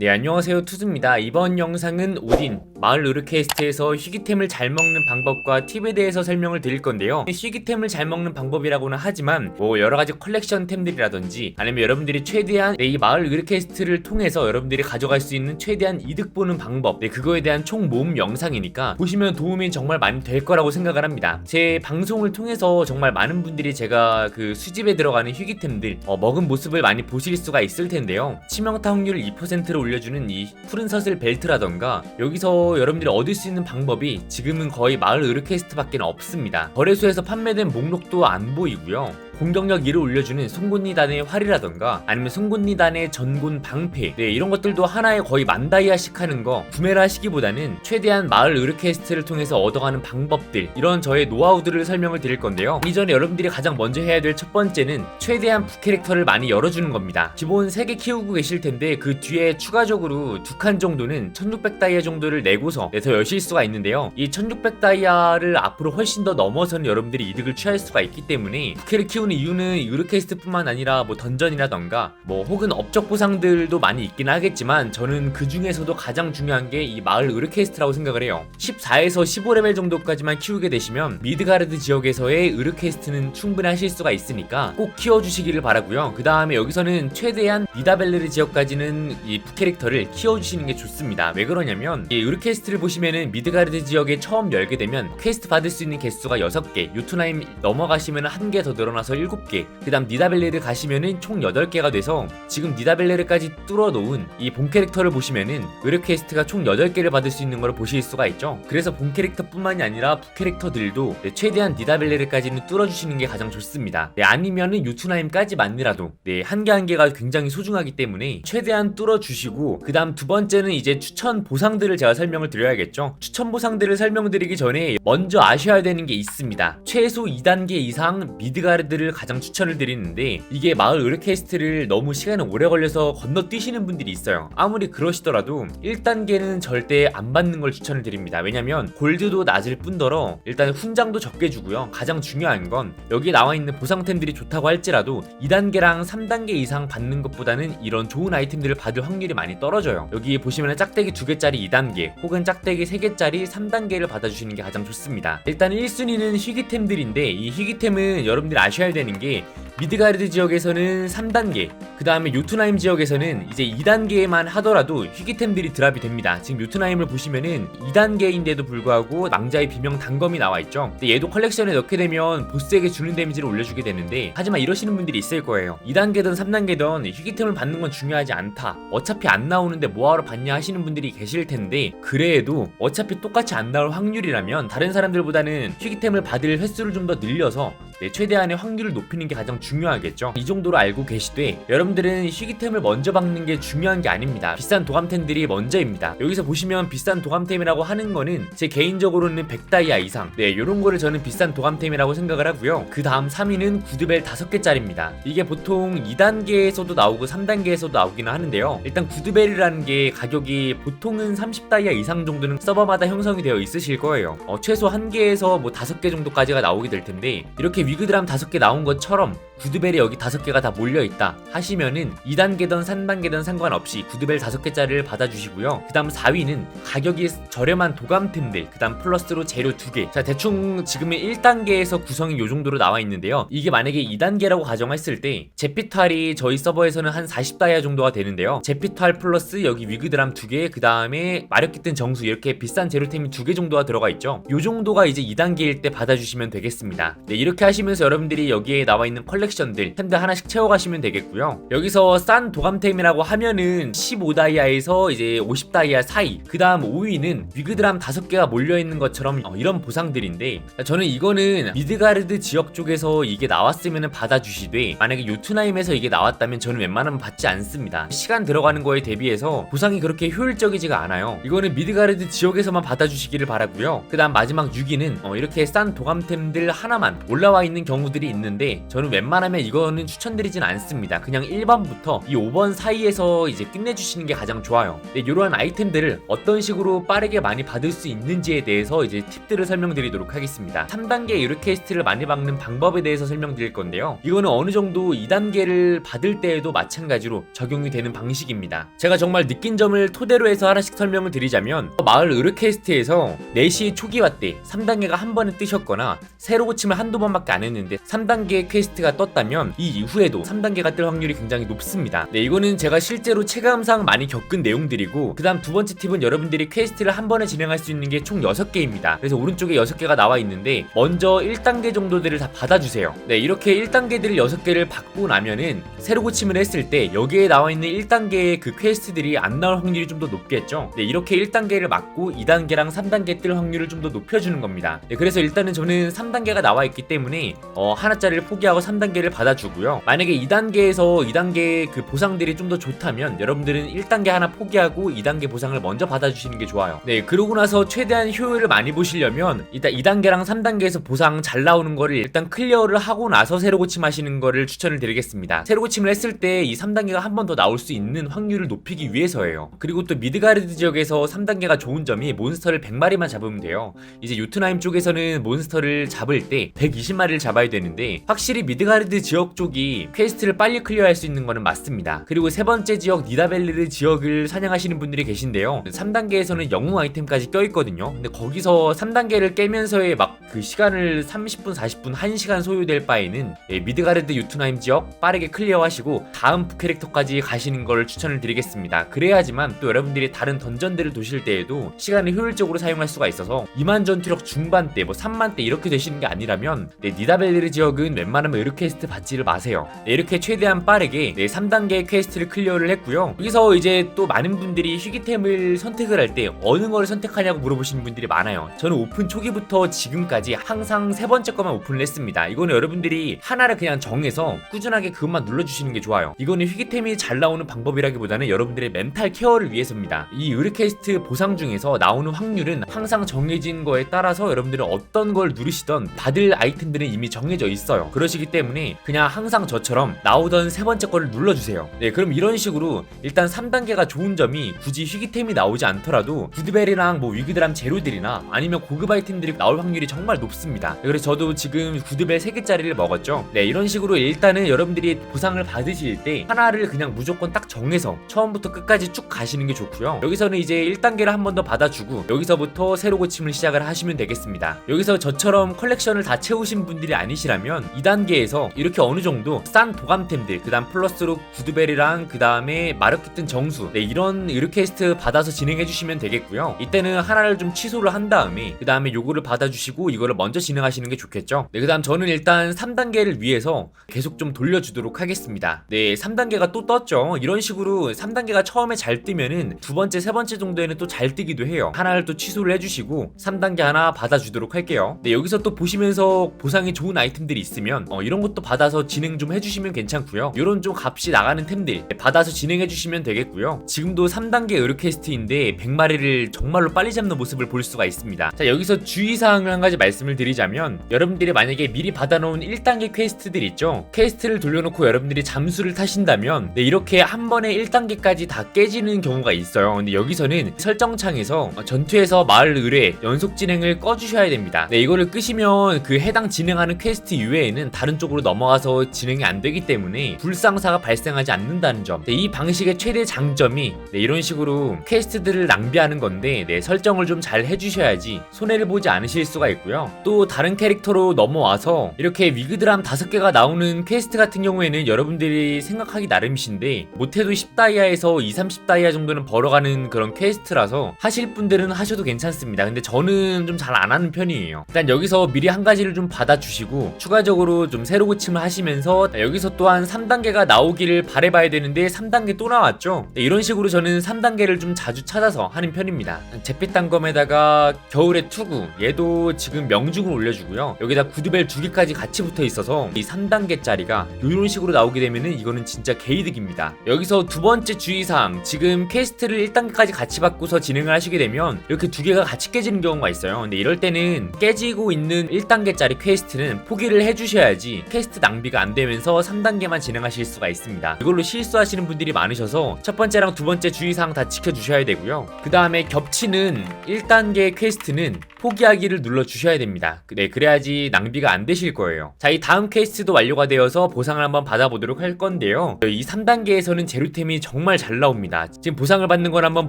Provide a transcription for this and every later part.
네 안녕하세요. 투즈입니다. 이번 영상은 오딘 마을 으르케스트에서 희귀템을 잘 먹는 방법과 팁에 대해서 설명을 드릴 건데요. 희귀템을 잘 먹는 방법이라고는 하지만 뭐 여러가지 컬렉션템들이라든지 아니면 여러분들이 최대한 네, 이 마을 으르케스트를 통해서 여러분들이 가져갈 수 있는 최대한 이득 보는 방법 네, 그거에 대한 총 모음 영상이니까 보시면 도움이 정말 많이 될 거라고 생각을 합니다. 제 방송을 통해서 정말 많은 분들이 제가 그 수집에 들어가는 희귀템들 어, 먹은 모습을 많이 보실 수가 있을 텐데요. 치명타 확률 2%를 올려 주는 이 푸른 서슬 벨트라던가 여기서 여러분들이 얻을 수 있는 방법이 지금은 거의 마을 으르케스트밖에 없습니다. 거래소에서 판매된 목록도 안 보이고요. 공격력 1을 올려주는 송곳니단의 활이라던가 아니면 송곳니단의 전곤 방패 네 이런 것들도 하나에 거의 만 다이아씩 하는 거 구매를 하시기보다는 최대한 마을 으르케스트를 통해서 얻어가는 방법들 이런 저의 노하우들을 설명을 드릴 건데요. 이전에 여러분들이 가장 먼저 해야 될 첫 번째는 최대한 부캐릭터를 많이 열어주는 겁니다. 기본 3개 키우고 계실 텐데 그 뒤에 추가적으로 두 칸 정도는 1600 다이아 정도를 내고서 네, 더 여실 수가 있는데요. 이 1600 다이아를 앞으로 훨씬 더 넘어서는 여러분들이 이득을 취할 수가 있기 때문에 부캐를 키우는 이유는 유르케스트뿐만 아니라 뭐 던전이라던가 뭐 혹은 업적 보상들도 많이 있긴 하겠지만 저는 그 중에서도 가장 중요한 게 이 마을 으르케스트라고 생각을 해요. 14에서 15레벨 정도까지만 키우게 되시면 미드가르드 지역에서의 으르케스트는 충분히 하실 수가 있으니까 꼭 키워주시기를 바라고요. 그 다음에 여기서는 최대한 니다벨르 지역까지는 이 부캐릭터를 키워주시는 게 좋습니다. 왜 그러냐면 이 으르케스트를 보시면은 미드가르드 지역에 처음 열게 되면 퀘스트 받을 수 있는 개수가 6개 유투나임 넘어가시면 한 개 더 늘어나서 7개. 그 다음 니다벨레를 가시면은 총 8개가 돼서 지금 니다벨레르까지 뚫어놓은 이 본 캐릭터를 보시면은 으르퀘스트가 총 8개를 받을 수 있는 걸 보실 수가 있죠. 그래서 본 캐릭터뿐만이 아니라 부캐릭터들도 네, 최대한 니다벨레르까지는 뚫어주시는 게 가장 좋습니다. 네, 아니면은 유투나임까지 맞느라도 네, 한 개 한 개가 굉장히 소중하기 때문에 최대한 뚫어주시고 그 다음 두 번째는 이제 추천 보상들을 제가 설명을 드려야겠죠. 추천 보상들을 설명드리기 전에 먼저 아셔야 되는 게 있습니다. 최소 2단계 이상 미드가르드 를 가장 추천을 드리는데 이게 마을 으르케스트를 너무 시간이 오래 걸려서 건너뛰시는 분들이 있어요. 아무리 그러시더라도 1단계는 절대 안 받는 걸 추천을 드립니다. 왜냐면 골드도 낮을 뿐더러 일단 훈장도 적게 주고요. 가장 중요한 건 여기 나와 있는 보상템들이 좋다고 할지라도 2단계랑 3단계 이상 받는 것보다는 이런 좋은 아이템들을 받을 확률이 많이 떨어져요. 여기 보시면 짝대기 2개짜리 2단계 혹은 짝대기 3개짜리 3단계를 받아주시는 게 가장 좋습니다. 일단 1순위는 희귀템들인데 이 희귀템은 여러분들이 아셔야 되는 게 미드가르드 지역에서는 3단계, 그 다음에 요트나임 지역에서는 이제 2단계만 하더라도 희귀템들이 드랍이 됩니다. 지금 요트나임을 보시면은 2단계인데도 불구하고 낭자의 비명 단검이 나와 있죠. 얘도 컬렉션에 넣게 되면 보스에게 주는 데미지를 올려주게 되는데 하지만 이러시는 분들이 있을 거예요. 2단계든 3단계든 희귀템을 받는 건 중요하지 않다. 어차피 안 나오는데 뭐하러 받냐 하시는 분들이 계실 텐데 그래도 어차피 똑같이 안 나올 확률이라면 다른 사람들보다는 희귀템을 받을 횟수를 좀 더 늘려서 네, 최대한의 확률을 높이는 게 가장 중요하겠죠. 이 정도로 알고 계시되 여러분들은 희귀템을 먼저 박는 게 중요한 게 아닙니다. 비싼 도감템들이 먼저입니다. 여기서 보시면 비싼 도감템이라고 하는 거는 제 개인적으로는 100다이아 이상. 네, 요런 거를 저는 비싼 도감템이라고 생각을 하고요. 그 다음 3위는 구드벨 5개짜리입니다. 이게 보통 2단계에서도 나오고 3단계에서도 나오기는 하는데요. 일단 구드벨이라는 게 가격이 보통은 30다이아 이상 정도는 서버마다 형성이 되어 있으실 거예요. 어, 최소 1개에서 뭐 5개 정도까지가 나오게 될 텐데 이렇게 위그드람 5개 나온 것처럼 구드벨이 여기 5개가 다 몰려있다 하시면은 2단계든 3단계든 상관없이 구드벨 5개짜리를 받아주시고요. 그 다음 4위는 가격이 저렴한 도감템들 그 다음 플러스로 재료 2개. 자 대충 지금은 1단계에서 구성이 요 정도로 나와 있는데요. 이게 만약에 2단계라고 가정했을 때 제피탈이 저희 서버에서는 한 40다이아 정도가 되는데요. 제피탈 플러스 여기 위그드람 2개 그 다음에 마력 깃든 정수 이렇게 비싼 재료템이 2개 정도가 들어가 있죠. 요 정도가 이제 2단계일 때 받아주시면 되겠습니다. 네 이렇게 하시면서 여러분들이 여기에 나와 있는 컬렉 션들 템들 하나씩 채워가시면 되겠고요. 여기서 싼 도감템이라고 하면은 15다이아에서 이제 50다이아 사이 그 다음 5위는 위그드람 5개가 몰려있는 것처럼 어, 이런 보상들인데 저는 이거는 미드가르드 지역 쪽에서 이게 나왔으면 받아주시되 만약에 요트나임에서 이게 나왔다면 저는 웬만하면 받지 않습니다. 시간 들어가는 거에 대비해서 보상이 그렇게 효율적이지가 않아요. 이거는 미드가르드 지역에서만 받아주시기를 바라고요. 그 다음 마지막 6위는 어, 이렇게 싼 도감템들 하나만 올라와 있는 경우들이 있는데 저는 웬만하면 웬만하면 이거는 추천드리진 않습니다. 그냥 1번부터 이 5번 사이에서 이제 끝내주시는 게 가장 좋아요. 네, 이러한 아이템들을 어떤 식으로 빠르게 많이 받을 수 있는지에 대해서 이제 팁들을 설명드리도록 하겠습니다. 3단계 유르캐스트를 많이 박는 방법에 대해서 설명드릴 건데요. 이거는 어느 정도 2단계를 받을 때에도 마찬가지로 적용이 되는 방식입니다. 제가 정말 느낀 점을 토대로 해서 하나씩 설명을 드리자면 마을 으르캐스트에서 4시 초기화 때 3단계가 한 번에 뜨셨거나 새로 고침을 한두 번밖에 안 했는데 3단계 퀘스트가 떴 다면 이 이후에도 3단계가 뜰 확률이 굉장히 높습니다. 네, 이거는 제가 실제로 체감상 많이 겪은 내용들이고 그 다음 두 번째 팁은 여러분들이 퀘스트를 한 번에 진행할 수 있는 게 총 6개입니다. 그래서 오른쪽에 6개가 나와 있는데 먼저 1단계 정도들을 다 받아주세요. 네, 이렇게 1단계들을 6개를 받고 나면은 새로 고침을 했을 때 여기에 나와 있는 1단계의 그 퀘스트들이 안 나올 확률이 좀 더 높겠죠. 네, 이렇게 1단계를 맞고 2단계랑 3단계 뜰 확률을 좀 더 높여주는 겁니다. 네, 그래서 일단은 저는 3단계가 나와 있기 때문에 어, 하나짜리를 포기하고 3단계 를 받아주고요. 만약에 2단계에서 2단계 그 보상들이 좀 더 좋다면 여러분들은 1단계 하나 포기하고 2단계 보상을 먼저 받아주시는 게 좋아요. 네, 그러고 나서 최대한 효율을 많이 보시려면 일단 2단계랑 3단계에서 보상 잘 나오는 거를 일단 클리어를 하고 나서 새로 고침하시는 거를 추천을 드리겠습니다. 새로 고침을 했을 때 이 3단계가 한 번 더 나올 수 있는 확률을 높이기 위해서예요. 그리고 또 미드가르드 지역에서 3단계가 좋은 점이 몬스터를 100마리만 잡으면 돼요. 이제 유트나임 쪽에서는 몬스터를 잡을 때 120마리를 잡아야 되는데 확실히 미드가르드 지역 쪽이 퀘스트를 빨리 클리어할 수 있는 거는 맞습니다. 그리고 세 번째 지역 니다벨르 지역을 사냥하시는 분들이 계신데요. 3단계에서는 영웅 아이템까지 껴있거든요. 근데 거기서 3단계를 깨면서의 막 그 시간을 30분, 40분, 1시간 소요될 바에는 예, 미드가르드 유트나임 지역 빠르게 클리어하시고 다음 캐릭터까지 가시는 걸 추천을 드리겠습니다. 그래야지만 또 여러분들이 다른 던전들을 도실 때에도 시간을 효율적으로 사용할 수가 있어서 2만 전투력 중반대, 뭐 3만 대 이렇게 되시는 게 아니라면 네, 니다벨르 지역은 웬만하면 에르 퀘스트 받지를 마세요. 네, 이렇게 최대한 빠르게 네, 3단계 퀘스트를 클리어를 했고요. 여기서 이제 또 많은 분들이 희귀템을 선택을 할 때 어느 걸 선택하냐고 물어보시는 분들이 많아요. 저는 오픈 초기부터 지금까지 항상 세 번째 거만 오픈을 했습니다. 이거는 여러분들이 하나를 그냥 정해서 꾸준하게 그것만 눌러주시는 게 좋아요. 이거는 희귀템이 잘 나오는 방법이라기보다는 여러분들의 멘탈 케어를 위해서입니다. 이 의르캐스트 보상 중에서 나오는 확률은 항상 정해진 거에 따라서 여러분들은 어떤 걸 누르시던 받을 아이템들은 이미 정해져 있어요. 그러시기 때문에 그냥 항상 저처럼 나오던 세 번째 거를 눌러주세요. 네, 그럼 이런 식으로 일단 3단계가 좋은 점이 굳이 희귀템이 나오지 않더라도 구드벨이랑 뭐 위그드람 제로들이나 아니면 고급 아이템들이 나올 확률이 정말 높습니다. 네, 그래서 저도 지금 구드벨 3개짜리를 먹었죠. 네, 이런 식으로 일단은 여러분들이 보상을 받으실 때 하나를 그냥 무조건 딱 정해서 처음부터 끝까지 쭉 가시는 게 좋고요. 여기서는 이제 1단계를 한 번 더 받아주고 여기서부터 새로 고침을 시작을 하시면 되겠습니다. 여기서 저처럼 컬렉션을 다 채우신 분들이 아니시라면 2단계에서 이렇게 어느 정도 싼 도감템들 그 다음 플러스로 구드벨이랑 그 다음에 마르키튼 정수 네, 이런 의르퀘스트 받아서 진행해 주시면 되겠고요. 이때는 하나를 좀 취소를 한 다음에 그 다음에 요거를 받아주시고 이거를 먼저 진행하시는 게 좋겠죠. 네, 그 다음 저는 일단 3단계를 위해서 계속 좀 돌려주도록 하겠습니다. 네, 3단계가 또 떴죠. 이런 식으로 3단계가 처음에 잘 뜨면은 두 번째, 세 번째 정도에는 또 잘 뜨기도 해요. 하나를 또 취소를 해주시고 3단계 하나 받아주도록 할게요. 네, 여기서 또 보시면서 보상이 좋은 아이템들이 있으면 어, 이런 것도 받아서 진행 좀 해주시면 괜찮고요. 이런 좀 값이 나가는 템들 네, 받아서 진행해주시면 되겠고요. 지금도 3단계 의르캐스트인데 100마리를 정말로 빨리 잡는 모습을 볼 수가 있습니다. 자, 여기서 주의사항을 한 가지 말씀을 드리자면 여러분들이 만약에 미리 받아놓은 1단계 퀘스트들 있죠? 퀘스트를 돌려놓고 여러분들이 잠수를 타신다면 네, 이렇게 한 번에 1단계까지 다 깨지는 경우가 있어요. 근데 여기서는 설정창에서 어, 전투에서 마을 의뢰 연속 진행을 꺼주셔야 됩니다. 네, 이거를 끄시면 그 해당 진행하는 퀘스트 이외에는 다른 쪽으로 넘어가서 진행이 안 되기 때문에 불상사가 발생하지 않는다는 점. 네, 이 방식의 최대 장점이 네, 이런 식으로 퀘스트들을 낭비하는 건데 네, 설정을 좀 잘 해주셔야지 손해를 보지 않으실 수가 있고요. 또 다른 캐릭터로 넘어와서 이렇게 위그드람 다섯 개가 나오는 퀘스트 같은 경우에는 여러분들이 생각하기 나름이신데 못해도 10다이아에서 2, 30다이아 정도는 벌어가는 그런 퀘스트라서 하실 분들은 하셔도 괜찮습니다. 근데 저는 좀 잘 안 하는 편이에요. 일단 여기서 미리 한 가지를 좀 받아주시고 추가적으로 좀 새로 고 침을 하시면서 여기서 또한 3단계가 나오기를 바래봐야 되는데 3단계 또 나왔죠. 네, 이런 식으로 저는 3단계를 좀 자주 찾아서 하는 편입니다. 제피탄검에다가 겨울의 투구 얘도 지금 명중을 올려주고요. 여기다 구드벨 두 개까지 같이 붙어 있어서 이 3단계짜리가 이런 식으로 나오게 되면은 이거는 진짜 개이득입니다. 여기서 두 번째 주의사항 지금 퀘스트를 1단계까지 같이 받고서 진행을 하시게 되면 이렇게 두 개가 같이 깨지는 경우가 있어요. 근데 이럴 때는 깨지고 있는 1단계짜리 퀘스트는 포기를 해주셔야지 퀘스트 퀘스트 낭비가 안 되면서 3단계만 진행하실 수가 있습니다. 이걸로 실수하시는 분들이 많으셔서 첫 번째랑 두 번째 주의사항 다 지켜주셔야 되고요. 그 다음에 겹치는 1단계 퀘스트는 포기하기를 눌러 주셔야 됩니다. 네, 그래야지 낭비가 안 되실 거예요. 자, 이 다음 퀘스트도 완료가 되어서 보상을 한번 받아보도록 할 건데요. 이 3단계에서는 재료템이 정말 잘 나옵니다. 지금 보상을 받는 걸 한번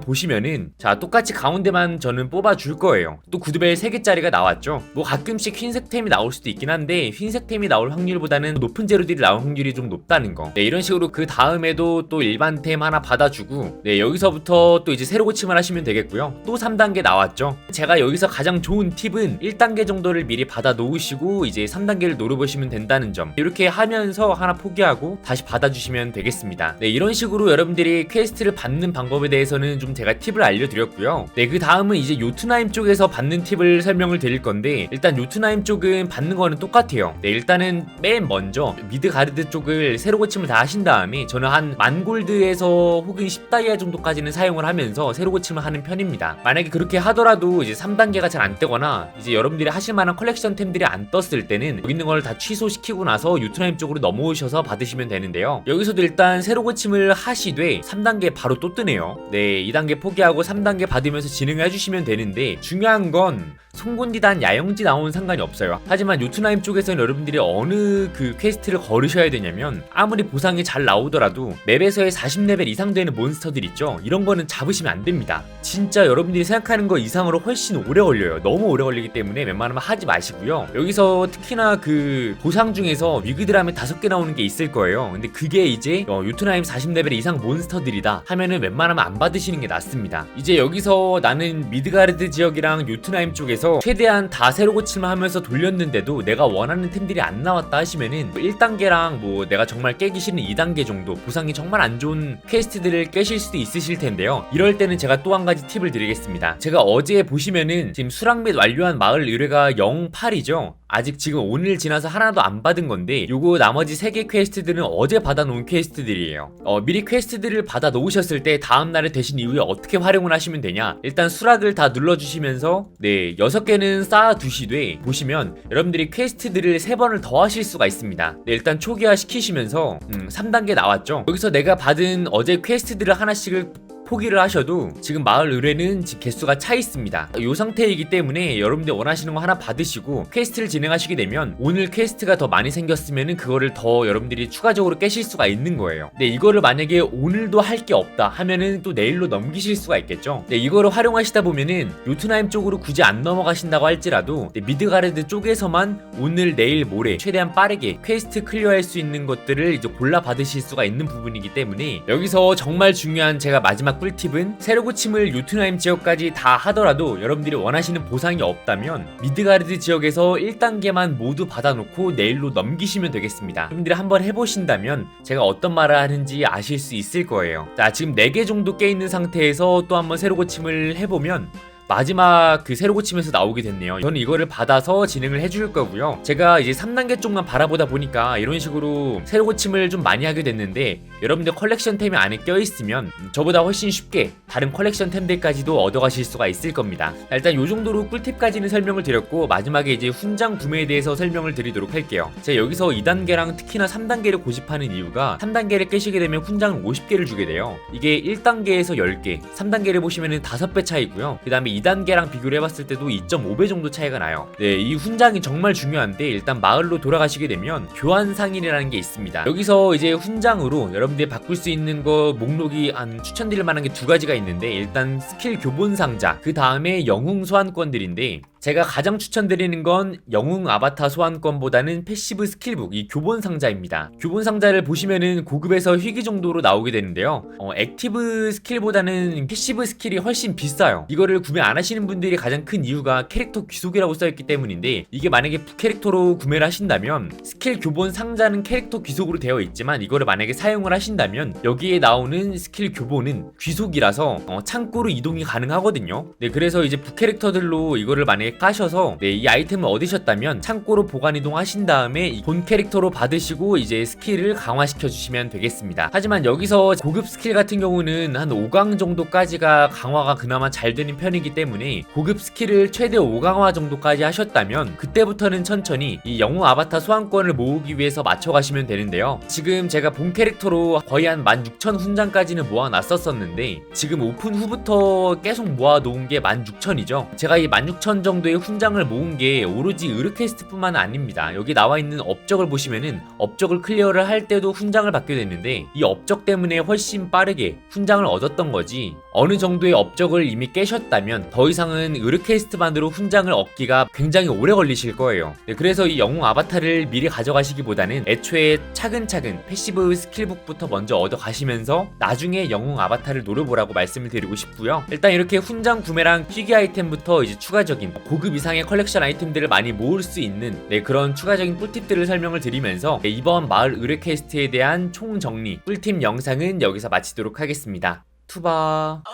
보시면은 자, 똑같이 가운데만 저는 뽑아 줄 거예요. 또 구두벨 3개짜리가 나왔죠. 뭐 가끔씩 흰색템이 나올 수도 있긴 한데 흰색템이 나올 확률 보다는 높은 재료들이 나올 확률이 좀 높다는 거. 네, 이런 식으로 그 다음에도 또 일반 템 하나 받아주고 네, 여기서부터 또 이제 새로 고침을 하시면 되겠고요. 또 3단계 나왔죠. 제가 여기서 가장 좋은 팁은 1단계 정도를 미리 받아 놓으시고 이제 3단계를 노려보시면 된다는 점. 이렇게 하면서 하나 포기하고 다시 받아주시면 되겠습니다. 네, 이런 식으로 여러분들이 퀘스트를 받는 방법에 대해서는 좀 제가 팁을 알려드렸고요. 네, 그 다음은 이제 요트나임 쪽에서 받는 팁을 설명을 드릴 건데 일단 요트나임 쪽은 받는 거는 똑같아요. 네, 일단은 맨 먼저 미드 가르드 쪽을 새로 고침을 다 하신 다음에 저는 한 만골드에서 혹은 10다이아 정도까지는 사용을 하면서 새로 고침을 하는 편입니다. 만약에 그렇게 하더라도 이제 3단계가 잘 안 뜨거나 이제 여러분들이 하실 만한 컬렉션 템들이 안 떴을 때는 여기 있는 걸 다 취소시키고 나서 요트나임 쪽으로 넘어오셔서 받으시면 되는데요. 여기서도 일단 새로 고침을 하시되 3단계 바로 또 뜨네요. 네, 2단계 포기하고 3단계 받으면서 진행해 주시면 되는데 중요한 건 송군디단 야영지 나오는 상관이 없어요. 하지만 요트나임 쪽에서는 여러분들이 어느 그 퀘스트를 걸으셔야 되냐면 아무리 보상이 잘 나오더라도 맵에서의 40레벨 이상 되는 몬스터들 있죠. 이런 거는 잡으시면 안 됩니다. 진짜 여러분들이 생각하는 거 이상으로 훨씬 오래 걸려요. 너무 오래 걸리기 때문에 웬만하면 하지 마시고요. 여기서 특히나 그 보상 중에서 위그드라면 다섯 개 나오는 게 있을 거예요. 근데 그게 이제 어, 요트나임 40레벨 이상 몬스터들이다 하면은 웬만하면 안 받으시는 게 낫습니다. 이제 여기서 나는 미드가르드 지역이랑 요트나임 쪽에서 최대한 다 새로 고침을 하면서 돌렸는데도 내가 원하는 템들이 안 나왔다 하시면은 1단계랑 뭐 내가 정말 깨기 싫은 2단계 정도 보상이 정말 안 좋은 퀘스트들을 깨실 수도 있으실 텐데요. 이럴 때는 제가 또 한 가지 팁을 드리겠습니다. 제가 어제 보시면은 지금 수락 및 완료한 마을 의뢰가 08이죠. 아직 지금 오늘 지나서 하나도 안 받은 건데 요거 나머지 3개 퀘스트들은 어제 받아놓은 퀘스트들이에요. 어, 미리 퀘스트들을 받아 놓으셨을 때 다음날에 되신 이후에 어떻게 활용을 하시면 되냐? 일단 수락을 다 눌러주시면서 네 6개는 쌓아 두시되 보시면 여러분들이 퀘스트들을 3번을 더 하실 수가 있습니다. 네 일단 초기화 시키시면서 음, 3단계 나왔죠? 여기서 내가 받은 어제 퀘스트들을 하나씩을 포기를 하셔도 지금 마을 의뢰는 개수가 차 있습니다. 이 상태이기 때문에 여러분들 원하시는 거 하나 받으시고 퀘스트를 진행하시게 되면 오늘 퀘스트가 더 많이 생겼으면은 그거를 더 여러분들이 추가적으로 깨실 수가 있는 거예요. 네, 이거를 만약에 오늘도 할 게 없다 하면은 또 내일로 넘기실 수가 있겠죠. 네, 이거를 활용하시다 보면은 요트나임 쪽으로 굳이 안 넘어가신다고 할지라도 네, 미드가르드 쪽에서만 오늘 내일 모레 최대한 빠르게 퀘스트 클리어할 수 있는 것들을 이제 골라 받으실 수가 있는 부분이기 때문에 여기서 정말 중요한 제가 마지막 꿀팁은 새로 고침을 요트나임 지역까지 다 하더라도 여러분들이 원하시는 보상이 없다면 미드가르드 지역에서 1단계만 모두 받아놓고 내일로 넘기시면 되겠습니다. 여러분들이 한번 해보신다면 제가 어떤 말을 하는지 아실 수 있을 거예요. 자, 지금 4개 정도 깨있는 상태에서 또 한번 새로 고침을 해보면 마지막 그 새로 고침에서 나오게 됐네요. 저는 이거를 받아서 진행을 해줄 거고요. 제가 이제 3단계 쪽만 바라보다 보니까 이런 식으로 새로 고침을 좀 많이 하게 됐는데 여러분들 컬렉션 템이 안에 껴있으면 저보다 훨씬 쉽게 다른 컬렉션 템들까지도 얻어가실 수가 있을 겁니다. 자, 일단 이 정도로 꿀팁까지는 설명을 드렸고 마지막에 이제 훈장 구매에 대해서 설명을 드리도록 할게요. 제가 여기서 2단계랑 특히나 3단계를 고집하는 이유가 3단계를 깨시게 되면 훈장을 50개를 주게 돼요. 이게 1단계에서 10개, 3단계를 보시면은 5배 차이고요. 그 다음에 2단계랑 비교를 해봤을 때도 2.5배 정도 차이가 나요. 네, 이 훈장이 정말 중요한데 일단 마을로 돌아가시게 되면 교환 상인이라는 게 있습니다. 여기서 이제 훈장으로 여러분들이 바꿀 수 있는 거 목록이 한 추천드릴 만한 게 두 가지가 있는데 일단 스킬 교본 상자, 그 다음에 영웅 소환권들인데 제가 가장 추천드리는 건 영웅 아바타 소환권보다는 패시브 스킬북 이 교본 상자입니다. 교본 상자를 보시면은 고급에서 희귀 정도로 나오게 되는데요. 어, 액티브 스킬보다는 패시브 스킬이 훨씬 비싸요. 이거를 구매 안 하시는 분들이 가장 큰 이유가 캐릭터 귀속이라고 써있기 때문인데 이게 만약에 캐릭터로 구매를 하신다면 스킬 교본 상자는 캐릭터 귀속으로 되어 있지만 이거를 만약에 사용을 하신다면 여기에 나오는 스킬 교본은 귀속이라서 어, 창고로 이동이 가능하거든요. 네, 그래서 이제 북캐릭터들로 이거를 만약에 아 까셔서 네, 이 아이템을 얻으셨다면 창고로 보관 이동하신 다음에 이본 캐릭터로 받으시고 이제 스킬을 강화시켜 주시면 되겠습니다. 하지만 여기서 고급 스킬 같은 경우는 한 5강 정도까지가 강화가 그나마 잘 되는 편이기 때문에 고급 스킬을 최대 5강화 정도까지 하셨다면 그때부터는 천천히 이 영웅 아바타 소환권을 모으기 위해서 맞춰가시면 되는데요. 지금 제가 본 캐릭터로 거의 한 16,000 훈장까지는 모아놨었었는데 지금 오픈 후부터 계속 모아놓은 게 16,000이죠. 제가 이 16,000 정도 의 훈장을 모은 게 오로지 으르퀘스트뿐만 아닙니다. 여기 나와 있는 업적을 보시면은 업적을 클리어를 할 때도 훈장을 받게 됐는데 이 업적 때문에 훨씬 빠르게 훈장을 얻었던 거지 어느 정도의 업적을 이미 깨셨다면 더 이상은 으르퀘스트만으로 훈장을 얻기가 굉장히 오래 걸리실 거예요. 네, 그래서 이 영웅 아바타를 미리 가져가시기보다는 애초에 차근차근 패시브 스킬북부터 먼저 얻어 가시면서 나중에 영웅 아바타를 노려보라고 말씀을 드리고 싶고요. 일단 이렇게 훈장 구매랑 희귀 아이템부터 이제 추가적인 고급 이상의 컬렉션 아이템들을 많이 모을 수 있는 네, 그런 추가적인 꿀팁들을 설명을 드리면서 네, 이번 마을 의뢰 퀘스트에 대한 총정리 꿀팁 영상은 여기서 마치도록 하겠습니다. 투바.